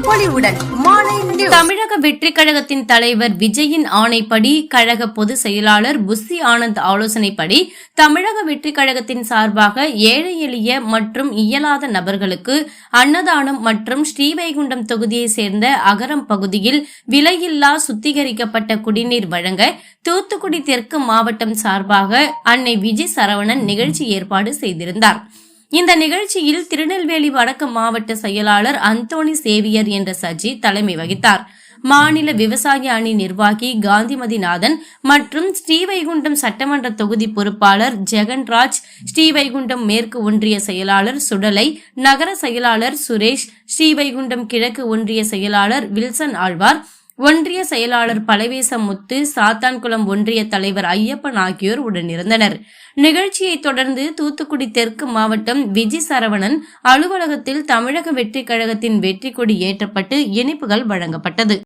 பொலிவுடன் மாலை தமிழக வெற்றி கழகத்தின் தலைவர் விஜயின் ஆணைப்படி கழக பொதுச் செயலாளர் புஸ்தி ஆனந்த் ஆலோசனைப்படி தமிழக வெற்றி கழகத்தின் சார்பாக ஏழை எளிய மற்றும் இயலாத நபர்களுக்கு அன்னதானம் மற்றும் ஸ்ரீவைகுண்டம் தொகுதியைச் சேர்ந்த அகரம் பகுதியில் விலையில்லா சுத்திகரிக்கப்பட்ட குடிநீர் வழங்க தூத்துக்குடி தெற்கு மாவட்டம் சார்பாக அன்னை விஜய் சரவணன் நிகழ்ச்சி ஏற்பாடு செய்திருந்தார். இந்த நிகழ்ச்சியில் திருநெல்வேலி வடக்கு மாவட்ட செயலாளர் அந்தோணி சேவியர் என்ற சஜி தலைமை வகித்தார். மாநில விவசாய அணி நிர்வாகி காந்திமதிநாதன் மற்றும் ஸ்ரீவைகுண்டம் சட்டமன்ற தொகுதி பொறுப்பாளர் ஜெகன்ராஜ் ஸ்ரீவைகுண்டம் மேற்கு ஒன்றிய செயலாளர் சுடலை நகர செயலாளர் சுரேஷ் ஸ்ரீவைகுண்டம் கிழக்கு ஒன்றிய செயலாளர் வில்சன் ஆழ்வார் ஒன்றிய செயலாளர் பழவேசமுத்து சாத்தான்குளம் ஒன்றிய தலைவர் ஐயப்பன் ஆகியோர் உடனிருந்தனர். நிகழ்ச்சியைத் தொடர்ந்து தூத்துக்குடி தெற்கு மாவட்டம் விஜி சரவணன் அலுவலகத்தில் தமிழக வெற்றிக் கழகத்தின் வெற்றி கொடி ஏற்றப்பட்டு இனிப்புகள் வழங்கப்பட்டது.